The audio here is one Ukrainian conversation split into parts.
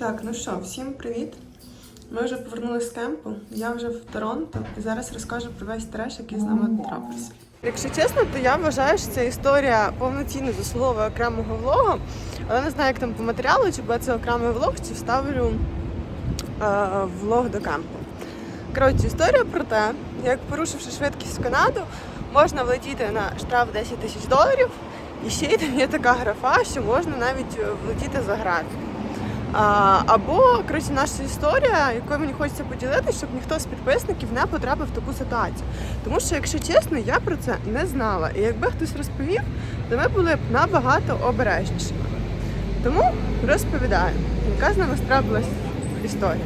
Так, ну що, всім привіт. Ми вже повернулися з кемпу. Я вже в Торонто і зараз розкажу про весь треш, який з нами трапився. Якщо чесно, то я вважаю, що ця історія повноцінно заслуговує окремого влогу, але не знаю, як там по матеріалу, чи буде це окремий влог, чи вставлю е, влог до кемпу. Коротше, історія про те, як порушивши швидкість в Канаду, можна влетіти на штраф 10 тисяч доларів, і ще й там є така графа, що можна навіть влетіти за грати. А, або коротше, наша історія, якою мені хочеться поділитися, щоб ніхто з підписників не потрапив в таку ситуацію. Тому що, якщо чесно, я про це не знала. І якби хтось розповів, то ми були б набагато обережнішими. Тому розповідаю, яка з нами трапилась історія.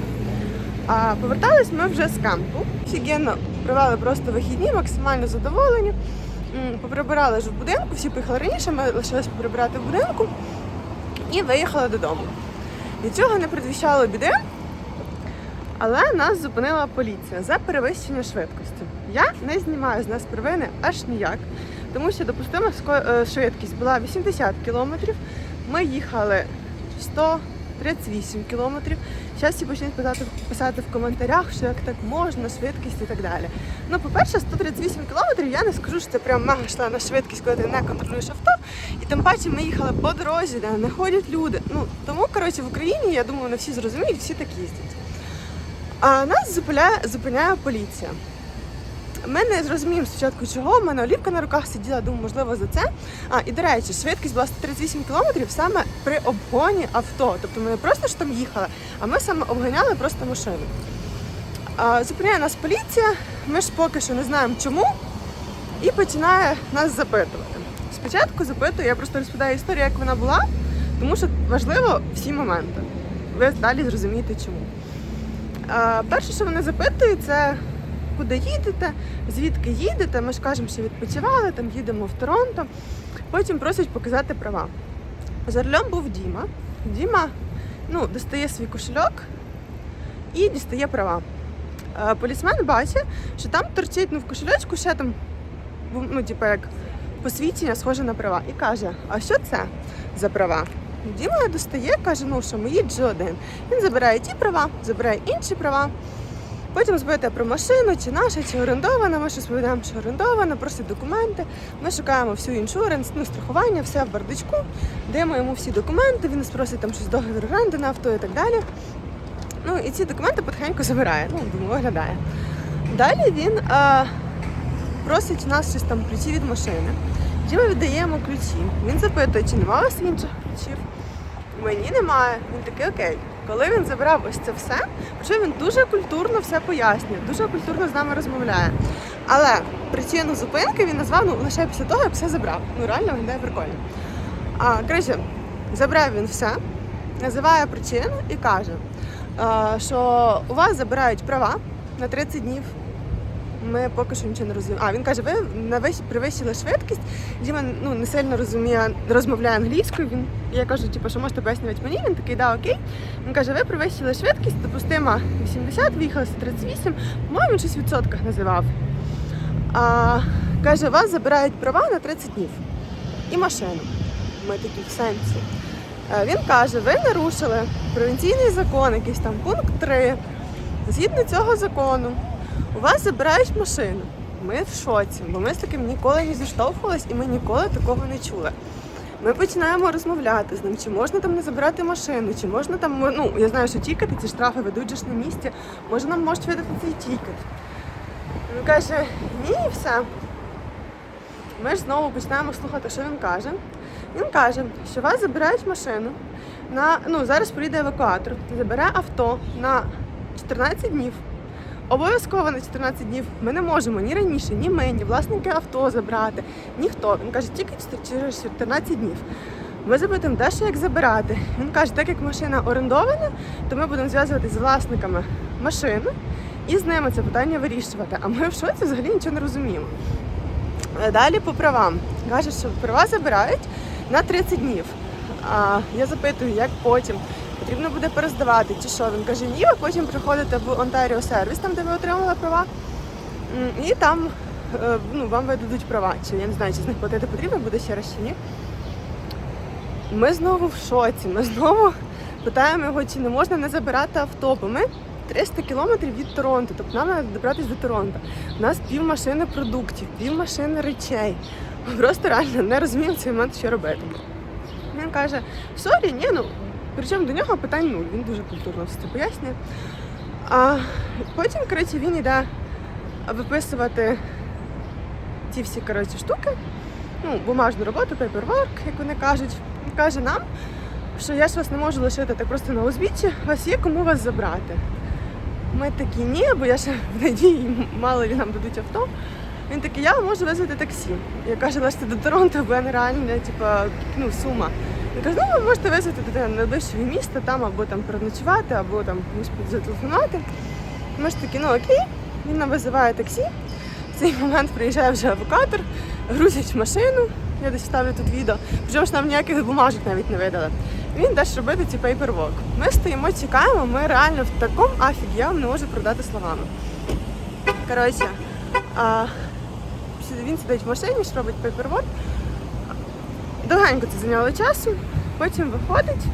А повертались ми вже з кампу. Офігенно провели просто вихідні, максимально задоволені. Поприбирали ж в будинку, всі поїхали раніше, ми лишились поприбирати в будинку і виїхали додому. Нічого не предвіщало біди, але нас зупинила поліція за перевищення швидкості. Я не знімаю з нас провини аж ніяк, тому що допустима е, швидкість була 80 кілометрів. Ми їхали 138 кілометрів. Зараз всі почнуть писати, писати в коментарях, що як так можна, швидкість і так далі. Ну, по-перше, 138 кілометрів я не скажу, що це прям мега шлена швидкість, коли ти не контролюєш авто. І тим паче ми їхали по дорозі, де не ходять люди. Ну тому, коротше, в Україні, я думаю, не всі зрозуміють, всі так їздять. А нас зупиняє, зупиняє поліція. Ми не зрозуміємо спочатку чого. У мене олівка на руках сиділа, думаю, можливо, за це. А, і до речі, швидкість була 138 кілометрів саме при обгоні авто. Тобто ми не просто ж там їхали, а ми саме обганяли просто машину. Зупиняє нас поліція, ми ж поки що не знаємо чому, і починає нас запитувати. Спочатку запитую, я просто розповідаю історію, як вона була, тому що важливо всі моменти. Ви далі зрозумієте чому. Перше, що вони запитують, це куди їдете, звідки їдете. Ми ж кажемо, що відпочивали, там їдемо в Торонто. Потім просять показати права. За рулем був Діма. Діма ну, достає свій кошельок і дістає права. Е, Полісмен бачить, що там торчить ну, в кошельочку ще там, ну, типу, як посвідчення схоже на права. І каже: А що це за права? Діма достає, каже, ну що мої G1. Він забирає ті права, забирає інші права. Потім запитує про машину, чи наша, чи орендована. Ми щось повідаємо, що орендована, просить документи. Ми шукаємо всю іншуренс, ну, страхування, все в бардачку, даємо йому всі документи, він нас просить там щось договір оренди на авто і так далі. Ну і ці документи потихеньку забирає, ну, думаю, оглядає. Далі він е, просить у нас щось там ключі від машини. Тоді ми віддаємо ключі. Він запитує, чи немає у вас інших ключів. Мені немає. Він такий окей. Коли він забрав ось це все, причому він дуже культурно все пояснює, дуже культурно з нами розмовляє. Але причину зупинки він назвав ну, лише після того, як все забрав. Ну реально виглядає прикольно. А, коротше, забрав він все, називає причину і каже, а, що у вас забирають права на 30 днів. Ми поки що нічого не розуміємо. А він каже, ви навищ- перевищили швидкість. Діма ну, не сильно розуміє, розмовляє англійською. Він я кажу, типу, що можете пояснювати мені. Він такий, да, окей. Він каже, ви перевищили швидкість, допустимо 80, виїхали 138, по-моєму, щось в відсотках називав. А, каже, вас забирають права на 30 днів і машину. Ми такі в сенсі. Е, Він каже, ви нарушили провінційний закон, якийсь там пункт 3. Згідно цього закону, у вас забирають машину. Ми в шоці, бо ми з таким ніколи не зіштовхувались і ми ніколи такого не чули. Ми починаємо розмовляти з ним, чи можна там не забирати машину, чи можна там, ну я знаю, що тікети, ці штрафи ведуть ж на місці, може нам можуть видати цей тікет. Він каже, ні, і все. Ми ж знову починаємо слухати, що він каже. Він каже, що вас забирають машину на ну зараз приїде евакуатор, забере авто на 14 днів. Обов'язково на 14 днів ми не можемо ні раніше, ні ми, ні власники авто забрати, ніхто. Він каже, тільки через 14 днів. Ми запитуємо, де ще як забирати. Він каже, так як машина орендована, то ми будемо зв'язуватися з власниками машини і з ними це питання вирішувати. А ми в шоці взагалі нічого не розуміємо. Е, Далі по правам. Каже, що права забирають на 30 днів. А я запитую, як потім. Потрібно буде перездавати чи що. Він каже, ні, ви потім приходите в Ontario сервіс, там де ви отримали права, і там е, ну, вам видадуть права. Чи я не знаю, чи з них платити потрібно буде ще раз чи ні. Ми знову в шоці. Ми знову Питаємо його, чи не можна не забирати авто, бо ми 300 кілометрів від Торонто, тобто нам треба добратися до Торонто. У нас пів машини продуктів, пів машини речей. Просто реально не розуміємо цей момент, що робити. Він каже, сорі, ні, ну причому до нього питань нуль, він дуже культурно все це пояснює. А потім, коротше, він йде виписувати ті всі коротше, штуки, ну, бумажну роботу, paperwork, як вони кажуть. Він каже нам, що я ж вас не можу лишити так просто на узбіччі, у вас є кому вас забрати. Ми такі, ні, бо я ще в надії, мало ли нам дадуть авто. Він такий, я можу визвати таксі. Я кажу, лиште до Торонто, бо я нереально, типа, ну, сума. Каже, ну ви можете визвати до найближчого міста, там або там переночувати, або там комусь зателефонувати. Ми ж такі, ну окей, він нам визиває таксі. В цей момент приїжджає вже евакуатор, грузять в машину. Я десь ставлю тут відео. Причому ж нам ніяких бумажок навіть не видали. Він дасть робити ці paperwork. Ми стоїмо, чекаємо, ми реально в такому афігі, я вам не можу продати словами. Коротше, а, він сидить в машині, ж робить paperwork. Довгенько це зайняло часу, потім виходить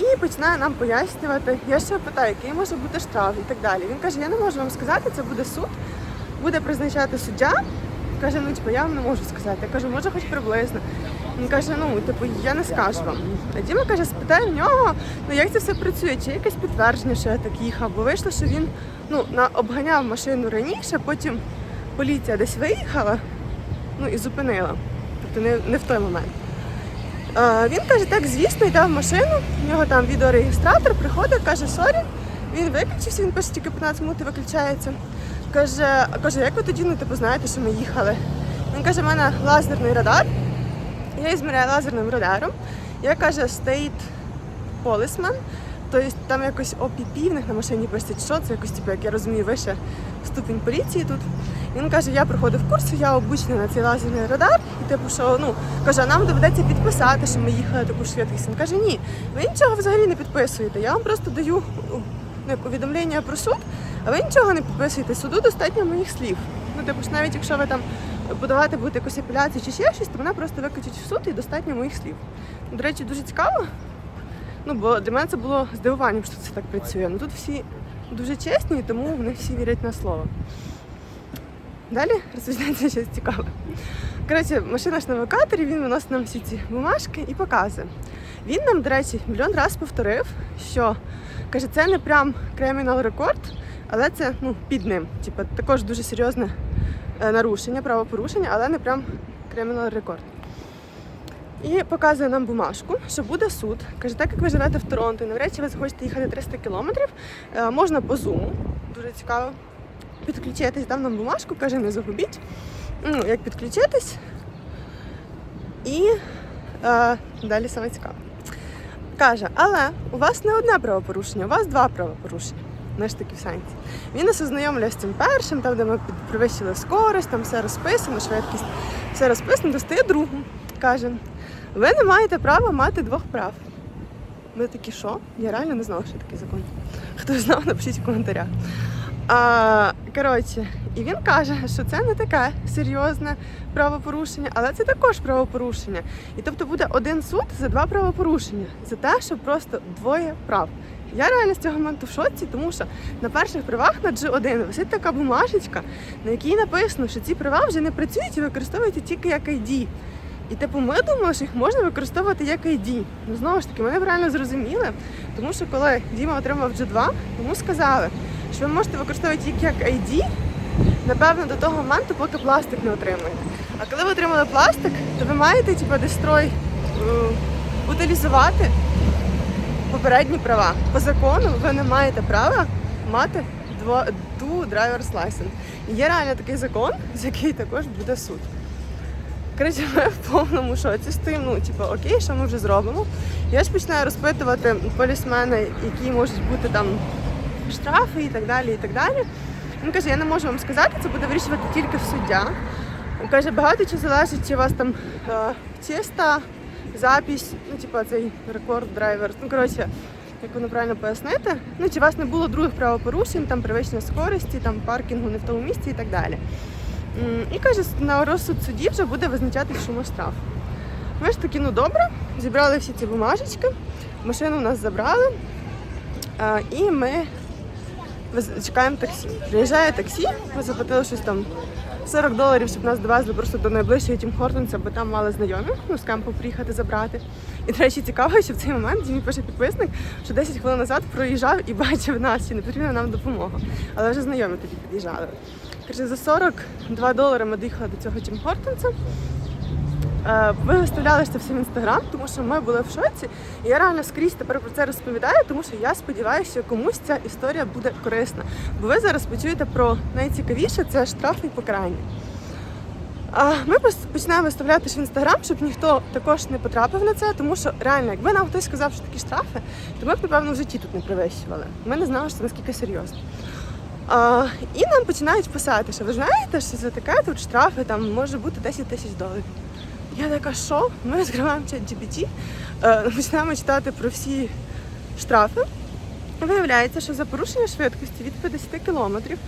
і починає нам пояснювати. Я ще питаю, який може бути штраф і так далі. Він каже, я не можу вам сказати, це буде суд, буде призначати суддя. Каже, ну типу, я вам не можу сказати. Я кажу, може хоч приблизно. Він каже, ну типу, я не скажу вам. А Діма каже, спитай в нього, ну як це все працює, чи є якесь підтвердження, що я так їхав, бо вийшло, що він ну, на, обганяв машину раніше, потім поліція десь виїхала, ну і зупинила. Тобто не, не в той момент. А, він каже, так, звісно, йде в машину, в нього там відеореєстратор, приходить, каже, сорі, він виключився, він пише тільки 15 минут і виключається. Каже, каже, як ви тоді ну, типу, знаєте, що ми їхали? Він каже, в мене лазерний радар. Я її зміряю лазерним радаром. Я каже, state policeman. Тобто там якось OPP в них на машині пишуть, що це якось, типу, як я розумію, вище ступінь поліції тут. Він каже, я проходив курс, я обучений на цей лазерний радар, і типу, що ну каже, нам доведеться підписати, що ми їхали таку швидкість. Він каже, ні, ви нічого взагалі не підписуєте. Я вам просто даю ну, повідомлення про суд, а ви нічого не підписуєте. Суду достатньо моїх слів. Ну, типу ж навіть якщо ви там подавати будете якусь апеляцію чи ще щось, то вона просто викличуть в суд і достатньо моїх слів. До речі, дуже цікаво. Ну, бо для мене це було здивуванням, що це так працює. Ну тут всі дуже чесні, тому вони всі вірять на слово. Далі розповідається щось цікаве. Коротше, машина ж на евакуаторі, він виносить нам всі ці бумажки і показує. Він нам, до речі, мільйон разів повторив, що каже, це не прям кримінал рекорд, але це ну, під ним. Типу, також дуже серйозне е, нарушення, правопорушення, але не прям кримінал рекорд. І показує нам бумажку, що буде суд. Каже, так як ви живете в Торонто, і навряд чи ви захочете їхати 300 кілометрів, е, можна по зуму. Дуже цікаво. Підключитись, дав нам бумажку, каже, не загубіть. Ну, як підключитись. І е, далі саме цікаве. Каже, але у вас не одне правопорушення, у вас два правопорушення. Знаєш такі в сенсі. Він нас ознайомлює з цим першим, там, де ми перевищили скорость, там все розписано, швидкість, все розписано, достає другу. Каже, ви не маєте права мати двох прав. Ми такі, що? Я реально не знала, що такий закон. Хто знав, напишіть в коментарях. А, коротше, і він каже, що це не таке серйозне правопорушення, але це також правопорушення. І тобто буде один суд за два правопорушення, за те, що просто двоє прав. Я реально з цього моменту в шоці, тому що на перших правах на G1 висить така бумажечка, на якій написано, що ці права вже не працюють і використовуються тільки як ID. І типу, ми думали, що їх можна використовувати як ID. Ну знову ж таки, ми правильно зрозуміли, тому що коли Діма отримав G2, йому сказали, що ви можете використовувати їх як ID, напевно, до того моменту, поки пластик не отримаєте. А коли ви отримали пластик, то ви маєте типу, дестрой е, утилізувати попередні права. По закону ви не маєте права мати two driver's license. І є реально такий закон, з який також буде суд. Коротше, ми в повному шоці стоїмо, ну, типу, окей, що ми вже зробимо. Я ж починаю розпитувати полісмена, які можуть бути там штрафи і так далі. і так далі. Він каже, я не можу вам сказати, це буде вирішувати тільки в суддя. Він каже, багато чи залежить, чи у вас там е, чиста запись, ну, типу, цей рекорд драйвер. Ну, коротше, як воно правильно пояснити. Ну, чи у вас не було других правопорушень, там перевищення скорості, там паркінгу не в тому місці і так далі. І каже, на розсуд судді вже буде визначати сума штраф. Ми ж такі, ну добре, зібрали всі ці бумажечки, Машину у нас забрали, і ми чекаємо таксі. Приїжджає таксі, ми заплатили щось там 40 доларів, щоб нас довезли просто до найближчого Тім Хортонса, бо там мали знайомі ну, з кемпу приїхати забрати. І, до речі, цікаво, що в цей момент мені пише підписник, що 10 хвилин назад проїжджав і бачив нас, чи не потрібна нам допомога. Але вже знайомі тоді під'їжджали. Каже, за 42 долари ми доїхали до цього Тім Хортонса. Е, Ви виставляли це все в інстаграм, тому що ми були в шоці. І я реально скрізь тепер про це розповідаю, тому що я сподіваюся, що комусь ця історія буде корисна. Бо ви зараз почуєте про найцікавіше це штрафи покарання. Ми починаємо виставляти в інстаграм, щоб ніхто також не потрапив на це, тому що реально, якби нам хтось сказав, що такі штрафи, то ми б, напевно, в житті тут не привищували. Ми не знали, що це наскільки серйозно. А, і нам починають писати, що ви знаєте, що за таке тут штрафи там може бути 10 тисяч доларів. Я така, що? Ми розкриваємо чат GPT, е, починаємо читати про всі штрафи. Виявляється, що за порушення швидкості від 50 кілометрів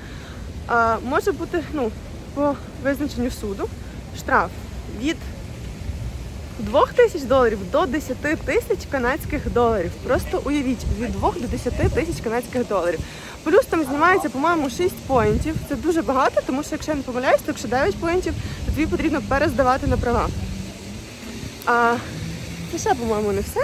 е, може бути ну, по визначенню суду штраф від 2 тисяч доларів до 10 тисяч канадських доларів. Просто уявіть, від 2 до 10 тисяч канадських доларів. Плюс там знімається, по-моєму, 6 поінтів. Це дуже багато, тому що якщо я не помиляюсь, то якщо 9 поінтів, то тобі потрібно перездавати на права. А, це ще, по-моєму, не все.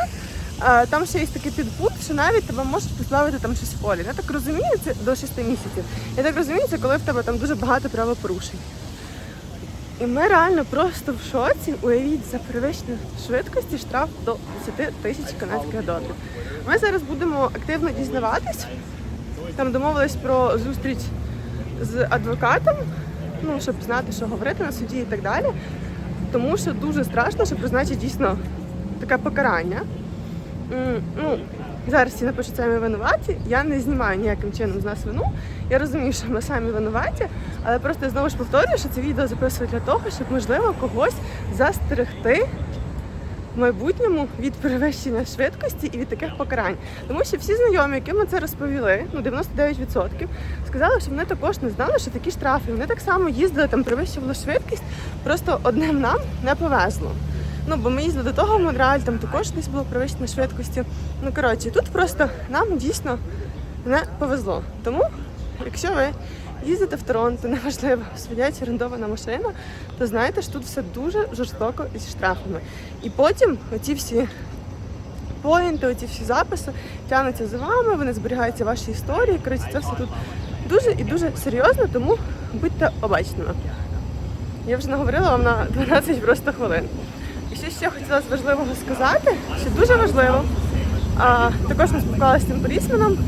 А, там ще є такий підпункт, що навіть тебе можуть позбавити там щось в полі. Я так розумію, це до 6 місяців. Я так розумію, це коли в тебе там дуже багато правопорушень. І ми реально просто в шоці. Уявіть за перевищення швидкості штраф до 10 тисяч канадських доларів. Ми зараз будемо активно дізнаватись. Там домовились про зустріч з адвокатом, ну щоб знати, що говорити на суді і так далі. Тому що дуже страшно, що призначить дійсно таке покарання. Ну, зараз всі напишуть самі винуваті. Я не знімаю ніяким чином з нас вину. Я розумію, що ми самі винуваті, але просто знову ж повторюю, що це відео записую для того, щоб можливо когось застерегти в майбутньому від перевищення швидкості і від таких покарань. Тому що всі знайомі, яким ми це розповіли, ну 99%, сказали, що вони також не знали, що такі штрафи. Вони так само їздили, там перевищували швидкість, просто одним нам не повезло. Ну, бо ми їздили до того в Монреаль, там також десь було перевищено швидкості. Ну коротше, тут просто нам дійсно не повезло. Тому, якщо ви їздите в Торонто, неважливо, своять орендована машина, то знаєте, що тут все дуже жорстоко із штрафами. І потім оці всі поінти, оці всі записи тягнуться за вами, вони зберігаються в вашій історії. Коротше, це все тут дуже і дуже серйозно, тому будьте обачними. Я вже наговорила вам на 12 просто хвилин. Що ще хотіла з важливого сказати, що дуже важливо, а, також ми спілкувалися з цим полісменом,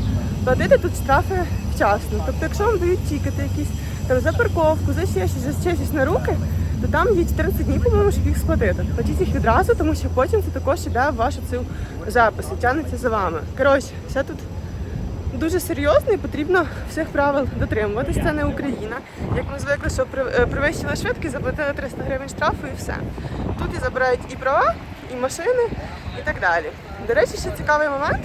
платити тут штрафи вчасно. Тобто, якщо вам дають тікети якісь там за парковку, за ще щось, за ще щось на руки, то там є 14 днів, по-моєму, щоб їх сплатити. Платіть їх відразу, тому що потім це також іде в вашу цю запис і тягнеться за вами. Коротше, все тут дуже серйозно і потрібно всіх правил дотримуватись. Це не Україна. Як ми звикли, що при- е, швидкість, заплатили 300 гривень штрафу і все. Тут і забирають і права, і машини, і так далі. До речі, ще цікавий момент,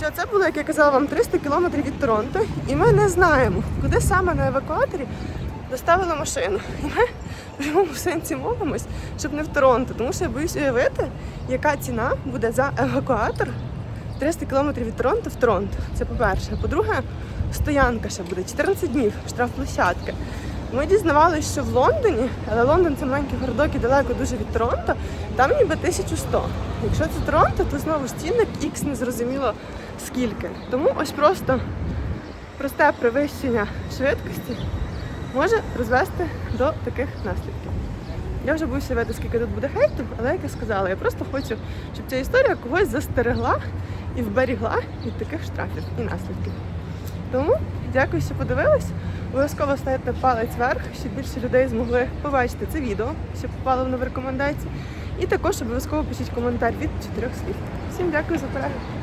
що це було, як я казала вам, 300 кілометрів від Торонто, і ми не знаємо, куди саме на евакуаторі доставили машину. І ми в прямому сенсі молимось, щоб не в Торонто, тому що я боюсь уявити, яка ціна буде за евакуатор 300 кілометрів від Торонто в Торонто. Це по-перше. По-друге, стоянка ще буде 14 днів, штрафплощадка. Ми дізнавалися, що в Лондоні, але Лондон це маленький городок і далеко дуже від Торонто, там ніби 1100. Якщо це Торонто, то знову ж цінник X незрозуміло скільки. Тому ось просто просте перевищення швидкості може призвести до таких наслідків. Я вже боюся видати, скільки тут буде хейту, але як я сказала, я просто хочу, щоб ця історія когось застерегла і вберігла від таких штрафів і наслідків. Тому дякую, що подивились. Обов'язково ставте палець вверх, щоб більше людей змогли побачити це відео, щоб попало в нові рекомендації. І також обов'язково пишіть коментар від чотирьох слів. Всім дякую за перегляд.